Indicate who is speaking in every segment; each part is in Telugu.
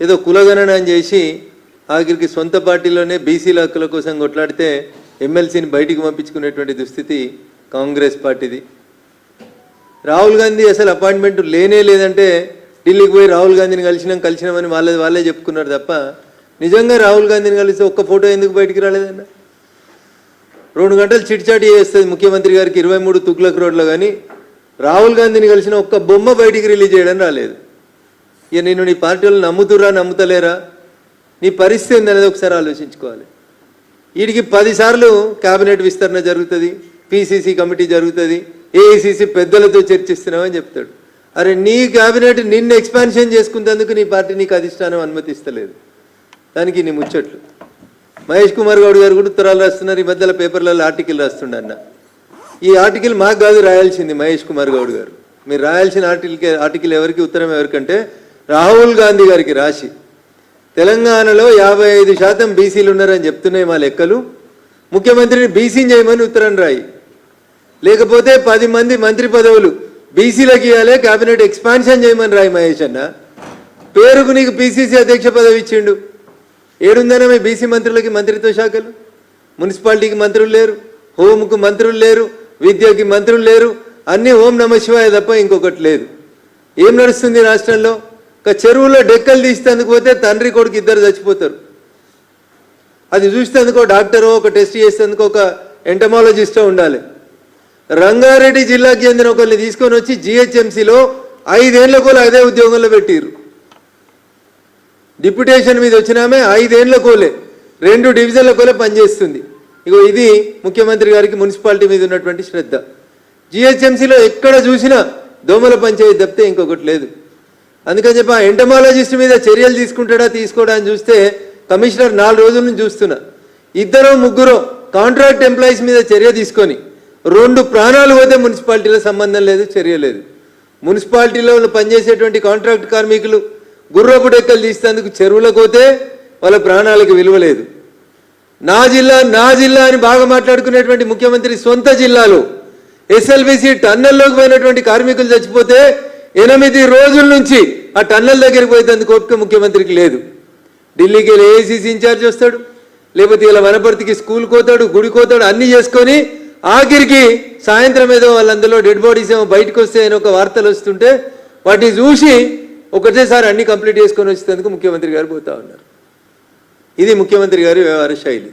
Speaker 1: ఏదో కులగణన చేసి ఆఖరికి సొంత పార్టీలోనే బీసీల హక్కుల కోసం కొట్లాడితే ఎమ్మెల్సీని బయటికి పంపించుకునేటువంటి దుస్థితి కాంగ్రెస్ పార్టీది. రాహుల్ గాంధీ అసలు అపాయింట్మెంట్ లేనే లేదంటే ఢిల్లీకి పోయి రాహుల్ గాంధీని కలిసినాం కలిసినామని వాళ్ళే వాళ్ళే చెప్పుకున్నారు తప్ప నిజంగా రాహుల్ గాంధీని కలిసి ఒక్క ఫోటో ఎందుకు బయటికి రాలేదన్న? రెండు గంటలు చిట్చాటి చేస్తుంది ముఖ్యమంత్రి గారికి ఇరవై మూడు తుగ్లక్ రోడ్లో కానీ రాహుల్ గాంధీని కలిసిన ఒక్క బొమ్మ బయటికి రిలీజ్ చేయడం రాలేదు. ఇక నేను నీ పార్టీ నమ్ముతురా నమ్ముతలేరా? నీ పరిస్థితి ఉందనేది ఒకసారి ఆలోచించుకోవాలి. వీడికి పదిసార్లు కేబినెట్ విస్తరణ జరుగుతుంది పిసిసి కమిటీ జరుగుతుంది ఏఐసిసి పెద్దలతో చర్చిస్తున్నామని చెప్తాడు. అరే నీ కేబినెట్ నిన్ను ఎక్స్పాన్షన్ చేసుకునేందుకు నీ పార్టీ నీకు అధిష్టానం అనుమతిస్తలేదు. దానికి నీ ముచ్చట్లు. మహేష్ కుమార్ గౌడ్ గారు కూడా ఉత్తరాలు రాస్తున్నారు ఈ మధ్యలో పేపర్లలో ఆర్టికల్ రాస్తుండ ఈ ఆర్టికల్ మాకు కాదు రాయాల్సింది మహేష్ కుమార్ గౌడ్ గారు. మీరు రాయాల్సిన ఆర్టికల్ ఆర్టికల్ ఎవరికి ఉత్తరం ఎవరికంటే రాహుల్ గాంధీ గారికి రాసి తెలంగాణలో యాభై ఐదు శాతం బీసీలు ఉన్నారని చెప్తున్నాయి మా లెక్కలు. ముఖ్యమంత్రిని బీసీని చేయమని ఉత్తరం రాయి. లేకపోతే పది మంది మంత్రి పదవులు బీసీలకు ఇవ్వాలి కేబినెట్ ఎక్స్పాన్షన్ చేయమని రాయి మహేష్ అన్న. పేరుకు నీకు పీసీసీ అధ్యక్ష పదవి ఇచ్చిండు. ఏడుందనే మీ బీసీ మంత్రులకి మంత్రిత్వ శాఖలు? మున్సిపాలిటీకి మంత్రులు లేరు హోంకు మంత్రులు లేరు విద్యకి మంత్రులు లేరు అన్నీ ఓం నమ శివాయ తప్ప ఇంకొకటి లేదు. ఏం నడుస్తుంది రాష్ట్రంలో? చెరువులో డెక్కలు తీసేందుకు పోతే తండ్రి కొడుకు ఇద్దరు చచ్చిపోతారు. అది చూసేందుకు డాక్టరు ఒక టెస్ట్ చేసేందుకు ఒక ఎంటమాలజిస్టో ఉండాలి. రంగారెడ్డి జిల్లాకి చెందిన ఒకరిని తీసుకొని వచ్చి జిహెచ్ఎంసీలో ఐదేళ్ళ కోలు అదే ఉద్యోగంలో పెట్టిర్రు. డిప్యుటేషన్ మీద వచ్చినామే ఐదేళ్ళ కోలే. రెండు డివిజన్ల కోలే పనిచేస్తుంది. ఇగో ఇది ముఖ్యమంత్రి గారికి మున్సిపాలిటీ మీద ఉన్నటువంటి శ్రద్ధ. జిహెచ్ఎంసీలో ఎక్కడ చూసినా దోమల పంచాయతీ తప్పితే ఇంకొకటి లేదు. అందుకని చెప్పి ఆ ఎంటమాలజిస్ట్ మీద చర్యలు తీసుకుంటాడా తీసుకోడా అని చూస్తే కమిషనర్ నాలుగు రోజుల నుంచి చూస్తున్నా. ఇద్దరు ముగ్గురు కాంట్రాక్ట్ ఎంప్లాయీస్ మీద చర్య తీసుకొని రెండు ప్రాణాలు పోతే మున్సిపాలిటీలో సంబంధం లేదు చర్య లేదు. మున్సిపాలిటీలో పనిచేసేటువంటి కాంట్రాక్ట్ కార్మికులు గుర్రపు డెక్కలు తీసేందుకు చెరువులకు పోతే వాళ్ళ ప్రాణాలకు విలువ లేదు. నా జిల్లా నా జిల్లా అని బాగా మాట్లాడుకునేటువంటి ముఖ్యమంత్రి సొంత జిల్లాలో ఎస్ఎల్బిసి టన్నెల్లోకి పోయినటువంటి కార్మికులు చచ్చిపోతే ఎనిమిది రోజుల నుంచి ఆ టన్నెల్ దగ్గరికి పోయేందుకు ఓపిక ముఖ్యమంత్రికి లేదు. ఢిల్లీకి వెళ్ళి ఏఐసీసీ ఇన్ఛార్జ్ వస్తాడు లేకపోతే ఇలా వనపర్తికి స్కూల్ కోతాడు గుడి కోతాడు అన్ని చేసుకొని ఆఖరికి సాయంత్రం ఏదో వాళ్ళందులో డెడ్ బాడీస్ ఏమో బయటకు వస్తే అని ఒక వార్తలు వస్తుంటే వాటిని చూసి ఒకటేసారి అన్ని కంప్లీట్ చేసుకొని వచ్చేందుకు ముఖ్యమంత్రి గారు పోతా ఉన్నారు. ఇది ముఖ్యమంత్రి గారి వ్యవహార శైలి.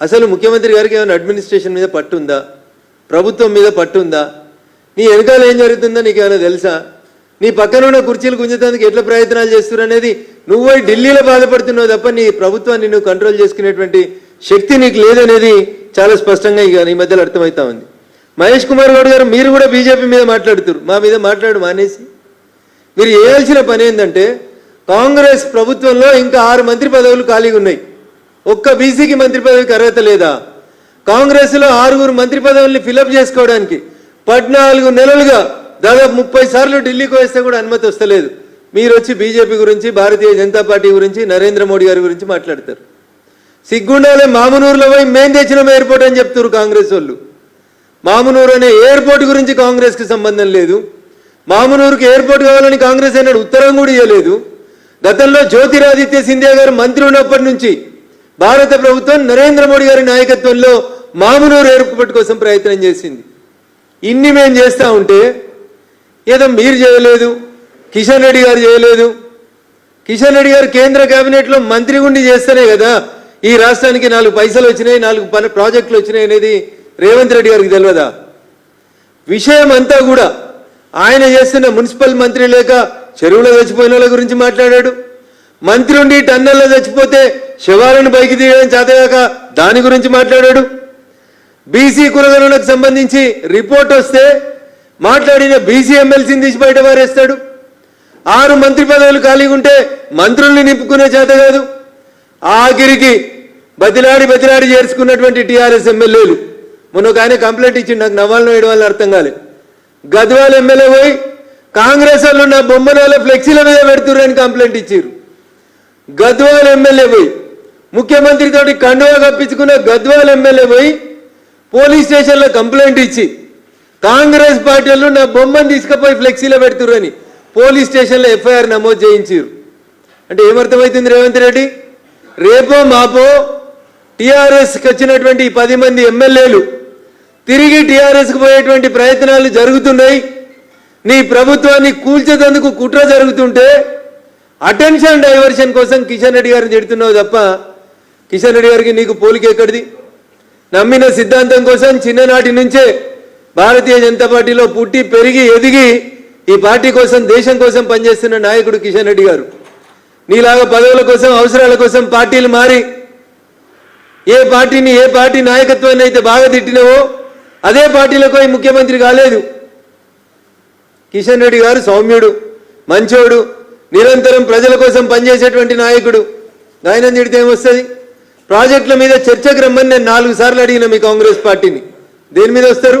Speaker 1: అసలు ముఖ్యమంత్రి గారికి ఏమైనా అడ్మినిస్ట్రేషన్ మీద పట్టుందా ప్రభుత్వం మీద పట్టుందా నీ వెనకాల ఏం జరుగుతుందో నీకు ఏమైనా తెలుసా? నీ పక్కన ఉన్న కుర్చీలు గుంజేందుకు ఎట్లా ప్రయత్నాలు చేస్తున్నారు అనేది నువ్వు ఢిల్లీలో బాధపడుతున్నావు తప్ప నీ ప్రభుత్వాన్ని నువ్వు కంట్రోల్ చేసుకునేటువంటి శక్తి నీకు లేదనేది చాలా స్పష్టంగా ఇక ఈ మధ్యలో అర్థమవుతా ఉంది. మహేష్ కుమార్ గౌడ్ గారు మీరు కూడా బీజేపీ మీద మాట్లాడుతున్నారు మా మీద మాట్లాడు మానేసి. మీరు చేయాల్సిన పని ఏంటంటే కాంగ్రెస్ ప్రభుత్వంలో ఇంకా ఆరు మంత్రి పదవులు ఖాళీగా ఉన్నాయి. ఒక్క బీసీకి మంత్రి పదవికి అర్హత లేదా? కాంగ్రెస్లో ఆరుగురు మంత్రి పదవుల్ని ఫిలప్ చేసుకోవడానికి పద్నాలుగు నెలలుగా దాదాపు ముప్పై సార్లు ఢిల్లీకి వేస్తే కూడా అనుమతి వస్తలేదు. మీరు వచ్చి బీజేపీ గురించి భారతీయ జనతా పార్టీ గురించి నరేంద్ర మోడీ గారి గురించి మాట్లాడతారు. సిగ్గుండాలే మామునూరులో పోయి మేం తెచ్చినాం ఎయిర్పోర్ట్ అని చెప్తారు కాంగ్రెస్ వాళ్ళు. మామునూరు అనే ఎయిర్పోర్ట్ గురించి కాంగ్రెస్కి సంబంధం లేదు. మామునూరుకి ఎయిర్పోర్ట్ కావాలని కాంగ్రెస్ అయినాడు ఉత్తరం కూడా ఇవ్వలేదు గతంలో జ్యోతిరాదిత్య సింధియా గారు మంత్రి ఉన్నప్పటి నుంచి భారత ప్రభుత్వం నరేంద్ర మోడీ గారి నాయకత్వంలో మామునూరు ఎయిర్పోర్ట్ కోసం ప్రయత్నం చేసింది. ఇన్ని మేము చేస్తూ ఉంటే ఏదో మీరు చేయలేదు కిషన్ రెడ్డి గారు చేయలేదు. కిషన్ రెడ్డి గారు కేంద్ర కేబినెట్లో మంత్రి ఉండి చేస్తేనే కదా ఈ రాష్ట్రానికి నాలుగు పైసలు వచ్చినాయి నాలుగు పని ప్రాజెక్టులు వచ్చినాయి అనేది రేవంత్ రెడ్డి గారికి తెలియదా? విషయం అంతా కూడా ఆయన చేస్తున్న మున్సిపల్ మంత్రి లేక చెరువులో చచ్చిపోయిన వాళ్ళ గురించి మాట్లాడాడు. మంత్రి ఉండి టన్నెల్లో చచ్చిపోతే శవాలను పైకి తీయడం చేతగాక దాని గురించి మాట్లాడాడు. బీసీ కులగణనకు సంబంధించి రిపోర్ట్ వస్తే మాట్లాడిన బీసీ ఎమ్మెల్సీని తీసి బయట పారేస్తాడు. ఆరు మంత్రి పదవులు ఖాళీగా ఉంటే మంత్రుల్ని నింపుకునే చేత కాదు. ఆఖరికి బతిలాడి బతిలాడి చేర్చుకున్నటువంటి టీఆర్ఎస్ ఎమ్మెల్యేలు. మొన్న ఒక ఆయన కంప్లైంట్ ఇచ్చిండు నాకు నవ్వాలను వేయడం వల్ల అర్థం కాలే. గద్వాల ఎమ్మెల్యే పోయి కాంగ్రెస్ వాళ్ళు నా బొమ్మల ఫ్లెక్సీల మీద పెడుతుర్రని కంప్లైంట్ ఇచ్చారు గద్వాల ఎమ్మెల్యే పోయి ముఖ్యమంత్రితోటి కండువా కప్పించుకున్న గద్వాల ఎమ్మెల్యే పోయి పోలీస్ స్టేషన్లో కంప్లైంట్ ఇచ్చి కాంగ్రెస్ పార్టీ వాళ్ళు నా బొమ్మను తీసుకుపోయి ఫ్లెక్సీలో పెడుతుర్రని పోలీస్ స్టేషన్లో ఎఫ్ఐఆర్ నమోదు చేయించారు అంటే ఏమర్థమవుతుంది రేవంత్ రెడ్డి? రేపో మాపో టీఆర్ఎస్కి వచ్చినటువంటి ఈ పది మంది ఎమ్మెల్యేలు తిరిగి టీఆర్ఎస్కి పోయేటువంటి ప్రయత్నాలు జరుగుతున్నాయి. నీ ప్రభుత్వాన్ని కూల్చేందుకు కుట్ర జరుగుతుంటే అటెన్షన్ డైవర్షన్ కోసం కిషన్ రెడ్డి గారిని తిడుతున్నావు తప్ప కిషన్ రెడ్డి గారికి నీకు పోలిక ఎక్కడిది? నమ్మిన సిద్ధాంతం కోసం చిన్ననాటి నుంచే భారతీయ జనతా పార్టీలో పుట్టి పెరిగి ఎదిగి ఈ పార్టీ కోసం దేశం కోసం పనిచేస్తున్న నాయకుడు కిషన్ రెడ్డి గారు. నీలాగా పదవుల కోసం అవసరాల కోసం పార్టీలు మారి ఏ పార్టీని ఏ పార్టీ నాయకత్వాన్ని అయితే బాగా తిట్టినవో అదే పార్టీలకు ముఖ్యమంత్రి కాలేదు. కిషన్ రెడ్డి గారు సౌమ్యుడు మంచోడు నిరంతరం ప్రజల కోసం పనిచేసేటువంటి నాయకుడు. ఆయన తిడితే ఏమొస్తుంది? ప్రాజెక్టుల మీద చర్చకు రమ్మని నేను నాలుగు సార్లు అడిగిన మీ కాంగ్రెస్ పార్టీని. దేని మీద వస్తారు?